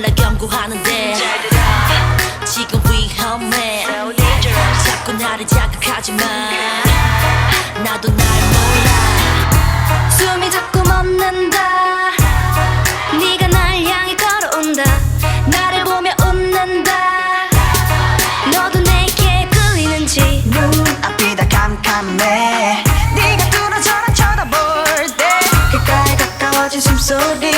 몰라 경고하는데. 지금 위험해. 자꾸 나를 자극하지마 나도 날 몰라. 숨이 자꾸 멎는다. 네가 날 향해 걸어온다. 나를 보며 웃는다. 너도 내게 끌리는지. 눈앞이 다 캄캄해. 네가 뚫어져라 쳐다볼 때. 귓가에 가까워진 숨소리.